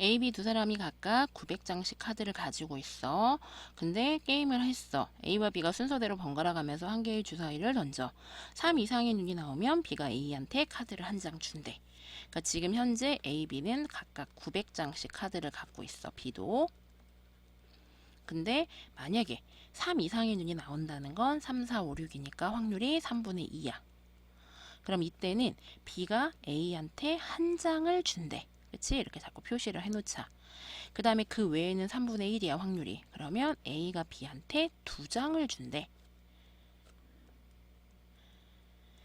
A, B 두 사람이 각각 900장씩 카드를 가지고 있어. 근데 게임을 했어. A와 B가 순서대로 번갈아 가면서 한 개의 주사위를 던져. 3 이상의 눈이 나오면 B가 A한테 카드를 한 장 준대. 그러니까 지금 현재 A, B는 각각 900장씩 카드를 갖고 있어. B도. 근데 만약에 3 이상의 눈이 나온다는 건 3, 4, 5, 6이니까 확률이 3분의 2야. 그럼 이때는 B가 A한테 한 장을 준대. 그치? 이렇게 자꾸 표시를 해놓자. 그 다음에 그 외에는 3분의 1이야 확률이. 그러면 A가 B한테 두 장을 준대.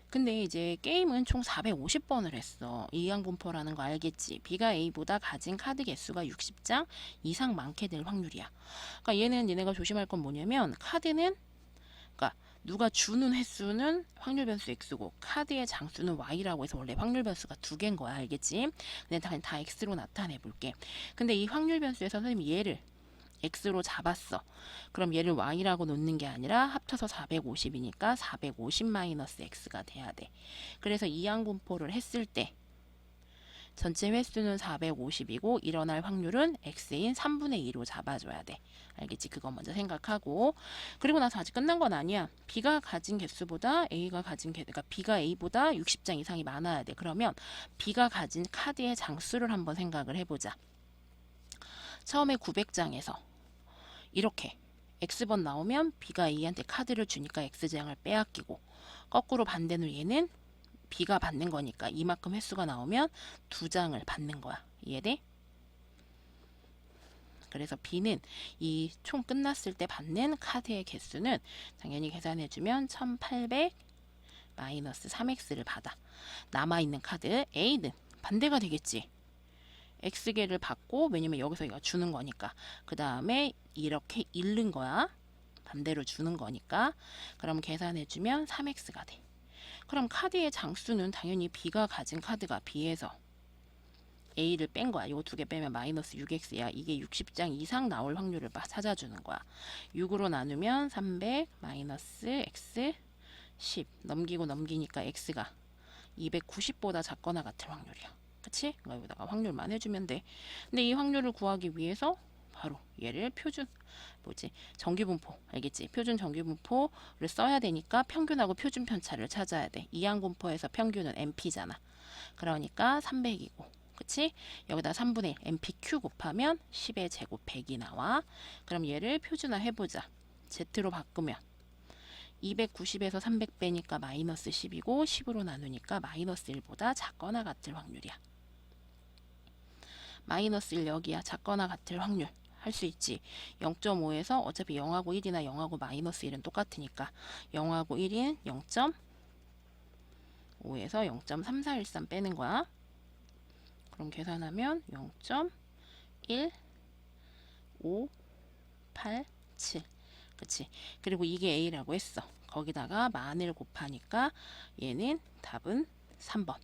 근데 이제 게임은 총 450번을 했어. 이항분포라는 거 알겠지? B가 A보다 가진 카드 개수가 60장 이상 많게 될 확률이야. 그러니까 얘는 얘네가 조심할 건 뭐냐면 카드는 누가 주는 횟수는 확률 변수 x고 카드의 장수는 y라고 해서 원래 확률 변수가 두 개인 거야 알겠지? 근데 다, 다 x로 나타내 볼게. 근데 이 확률 변수에서 선생님이 얘를 x로 잡았어. 그럼 얘를 y라고 놓는 게 아니라 합쳐서 450이니까 450 마이너스 x가 돼야 돼. 그래서 이항 분포를 했을 때 전체 횟수는 450이고 일어날 확률은 x인 3분의 2로 잡아줘야 돼. 알겠지? 그거 먼저 생각하고 그리고 나서 아직 끝난 건 아니야. B가 가진 개수보다 A가 가진 개, 그러니까 B가 A보다 60장 이상이 많아야 돼. 그러면 B가 가진 카드의 장수를 한번 생각을 해보자. 처음에 900장에서 이렇게 X번 나오면 B가 A한테 카드를 주니까 X장을 빼앗기고 거꾸로 반대로 얘는 B가 받는 거니까 이만큼 횟수가 나오면 두 장을 받는 거야. 이해돼? 그래서 B는 이 총 끝났을 때 받는 카드의 개수는 당연히 계산해주면 1800 마이너스 3x를 받아. 남아있는 카드 A는 반대가 되겠지. x개를 받고 왜냐면 여기서 얘가 주는 거니까 그 다음에 이렇게 잃는 거야. 반대로 주는 거니까 그럼 계산해주면 3x가 돼. 그럼 카드의 장수는 당연히 B가 가진 카드가 B에서 A를 뺀 거야. 이거 두 개 빼면 마이너스 6x야. 이게 60장 이상 나올 확률을 봐- 찾아주는 거야. 6으로 나누면 300 마이너스 x 10 넘기고 넘기니까 x가 290보다 작거나 같을 확률이야. 그치? 그러니까 여기다가 확률만 해주면 돼. 근데 이 확률을 구하기 위해서 바로 얘를 표준 뭐지 정규분포 알겠지? 표준 정규분포를 써야 되니까 평균하고 표준 편차를 찾아야 돼. 이항분포에서 평균은 NP잖아. 그러니까 300이고 그치? 여기다 3분의 1 NPQ 곱하면 10의 제곱 100이 나와. 그럼 얘를 표준화 해보자. Z로 바꾸면 290에서 300 빼니까 마이너스 10이고 10으로 나누니까 마이너스 1보다 작거나 같을 확률이야. 마이너스 1 여기야. 작거나 같을 확률. 할 수 있지. 0.5에서 어차피 0하고 1이나 0하고 마이너스 1은 똑같으니까 0하고 1인 0.5에서 0.3413 빼는 거야. 그럼 계산하면 0.1587 그치? 그리고 이게 A라고 했어. 거기다가 만을 곱하니까 얘는 답은 3번.